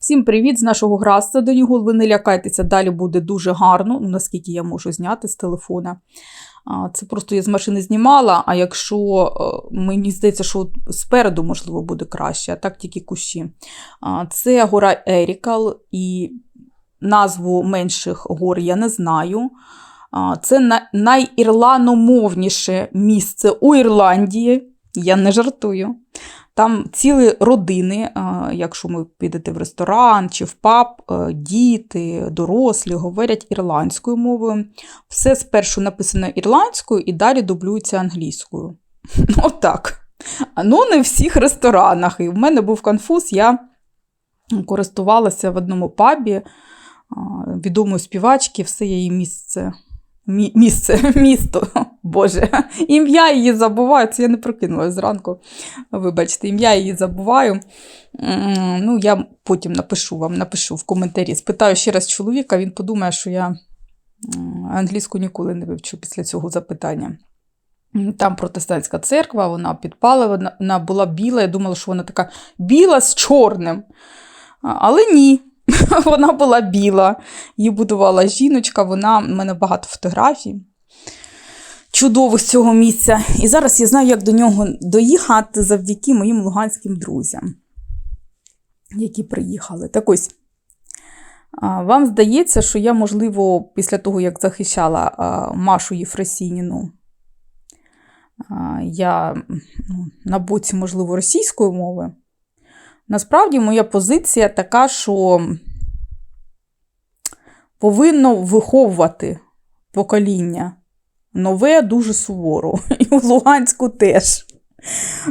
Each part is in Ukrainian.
Всім привіт з нашого граса до нього. Ви не лякайтеся, далі буде дуже гарно, ну, наскільки я можу зняти з телефона. Це просто я з машини знімала, а якщо е, мені здається, що спереду, можливо, буде краще, а так тільки кущі. Це гора Ерікал, і назву менших гор я не знаю. Це найірланомовніше місце у Ірландії. Я не жартую. Там цілі родини, якщо ми підете в ресторан чи в паб, е, діти, дорослі говорять ірландською мовою. Все спершу написано ірландською і далі дублюється англійською. Ну, Отак. Ну, не в всіх ресторанах. І в мене був конфуз, я користувалася в одному пабі відомої співачки, все її місце. Мі- Місце, місто, Боже, ім'я її забуваю, це я не прокинулася зранку. Вибачте, ім'я її забуваю. Ну, я потім напишу вам, напишу в коментарі. Спитаю ще раз чоловіка, він подумає, що я англійську ніколи не вивчу після цього запитання. Там протестантська церква, вона підпала, вона, була біла. Я думала, що вона така біла з чорним. Але ні. Вона була біла. Її будувала жіночка, вона в мене багато фотографій. Чудових з цього місця. І зараз я знаю, як до нього доїхати завдяки моїм луганським друзям, які приїхали. Так ось, вам здається, що я, можливо, після того, як захищала Машу Єфросініну, я ну, на боці, можливо, російської мови. Насправді, моя позиція така, що повинно виховувати покоління нове дуже суворо. І в Луганську теж.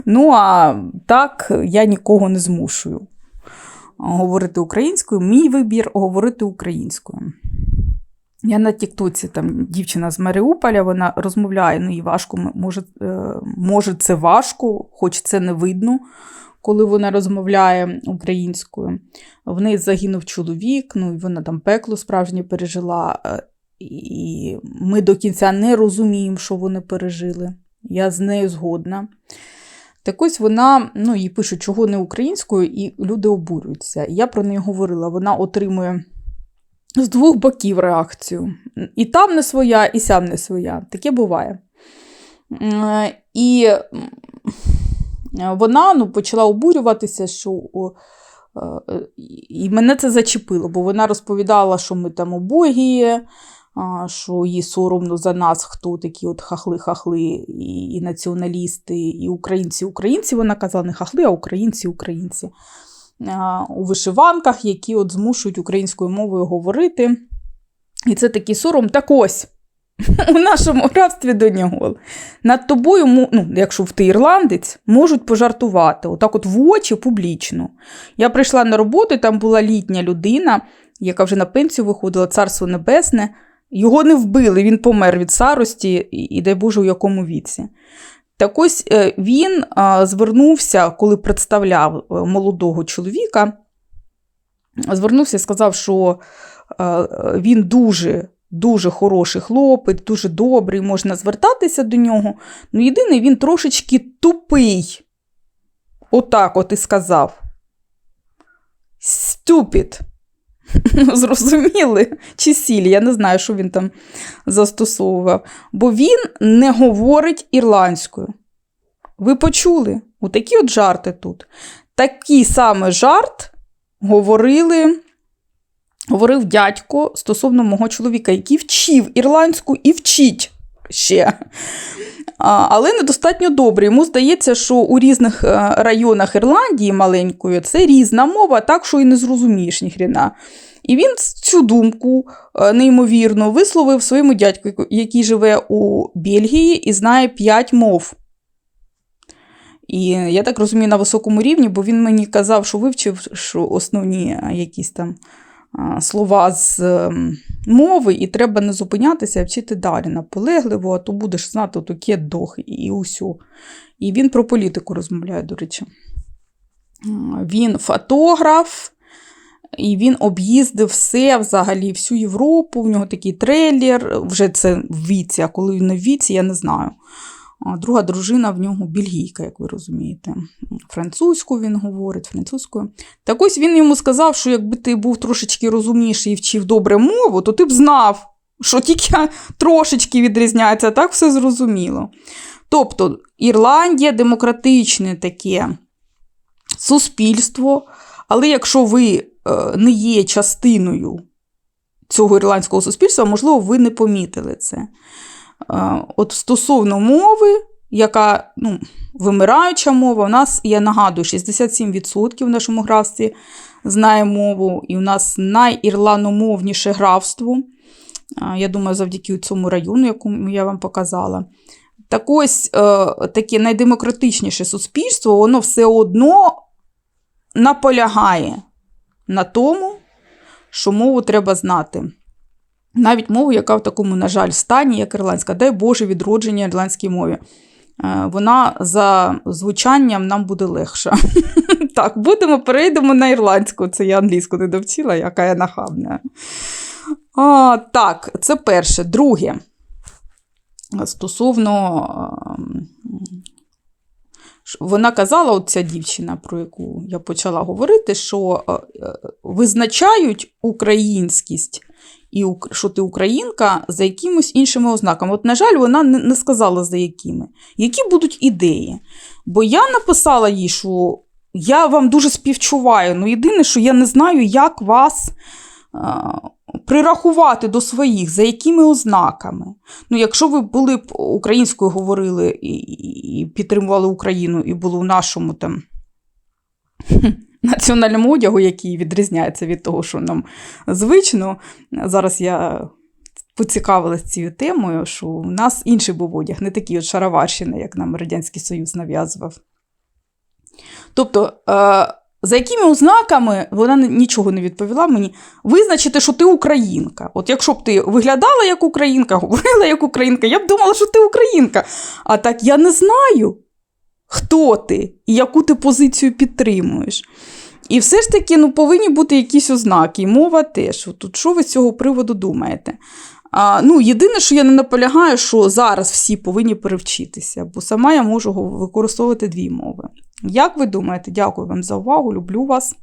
Ну, а так я нікого не змушую говорити українською. Мій вибір говорити українською. Я на Тіктоці, там дівчина з Маріуполя, вона розмовляє, ну і важко, може, е, може це важко, хоч це не видно, коли вона розмовляє українською. В неї загинув чоловік, ну і вона там пекло справжнє пережила. І ми до кінця не розуміємо, що вони пережили. Я з нею згодна. Так ось вона, ну, їй пишуть, чого не українською, і люди обурюються. Я про неї говорила, вона отримує з двох боків реакцію. І там не своя, і сям не своя. Таке буває. І вона ну, почала обурюватися, що. е, І мене це зачепило, бо вона розповідала, що ми там убогі, що їй соромно за нас, хто такі от хахли-хахли, і, і націоналісти, і українці-українці. Вона казала не хахли, а українці-українці у вишиванках, які от змушують українською мовою говорити. І це такий сором. Так ось. У нашому графстві до нього над тобою, ну, якщо ти ірландець, можуть пожартувати, отак от в очі публічно. Я прийшла на роботу, там була літня людина, яка вже на пенсію виходила, царство небесне. Його не вбили, він помер від старості, і, дай Боже, у якому віці. Так ось е, він звернувся, коли представляв е, молодого чоловіка, звернувся і сказав, що е, він дуже, дуже хороший хлопець, дуже добрий, можна звертатися до нього. Ну, єдине, він трошечки тупий. Отак от і сказав. Stupid. Зрозуміли? Чи сіль, я не знаю, що він там застосовував. Бо він не говорить ірландською. Ви почули? Отакі от жарти тут. Такий саме жарт говорили, говорив дядько стосовно мого чоловіка, який вчив ірландську і вчить ще. Але недостатньо добре. Йому здається, що у різних е, районах Ірландії маленької це різна мова, так що і не зрозумієш ніхрена. І він цю думку е, неймовірно висловив своєму дядьку, який живе у Бельгії і знає п'ять мов. І я так розумію, на високому рівні, бо він мені казав, що вивчив що основні якісь там слова з ем, мови, і треба не зупинятися, а вчити далі наполегливо, а то будеш знати таке дох і усю. І він про політику розмовляє, до речі. Він фотограф, і він об'їздив все взагалі, всю Європу. В нього такий трейлер, вже це в віці, а коли він в віці, я не знаю. Друга дружина в нього бельгійка, як ви розумієте. Французьку він говорить, французькою. Так ось він йому сказав, що якби ти був трошечки розумніший і вчив добре мову, то ти б знав, що тільки трошечки відрізняється, так все зрозуміло. Тобто Ірландія демократичне таке суспільство, але якщо ви е, не є частиною цього ірландського суспільства, можливо, ви не помітили це. От стосовно мови, яка ну, вимираюча мова, у нас, я нагадую, 67% в нашому графстві знає мову, і у нас найірланомовніше графство. Я думаю, завдяки цьому району, якому я вам показала. Так ось е, таке найдемократичніше суспільство, воно все одно наполягає на тому, що мову треба знати. Навіть мову, яка в такому, на жаль, стані, як ірландська, дай Боже відродження ірландській мові. Е, Вона за звучанням нам буде легша. Так, будемо, перейдемо на ірландську. Це я англійську не довчила, яка я нахабна. А, так, це перше. Друге. Стосовно. ем, Вона казала, от ця дівчина, про яку я почала говорити, що е, е, визначають українськість і що ти українка за якимось іншими ознаками. От, на жаль, вона не, сказала за якими. Які будуть ідеї? Бо я написала їй, що я вам дуже співчуваю. Ну, єдине, що я не знаю, як вас прирахувати до своїх, за якими ознаками. Ну, якщо ви були б українською говорили і, і, і підтримували Україну, і були в нашому там національному одягу, який відрізняється від того, що нам звично. Зараз я поцікавилася цією темою, що у нас інший був одяг, не такий от шароварщина, як нам Радянський Союз нав'язував. Тобто, е, за якими ознаками вона нічого не відповіла мені, визначити, що ти українка. От якщо б ти виглядала як українка, говорила як українка, я б думала, що ти українка. А так я не знаю, хто ти і яку ти позицію підтримуєш. І все ж таки ну, повинні бути якісь ознаки, і мова теж. Тут що ви з цього приводу думаєте? А, ну, єдине, що я не наполягаю, що зараз всі повинні перевчитися, бо сама я можу використовувати дві мови. Як ви думаєте? Дякую вам за увагу, люблю вас.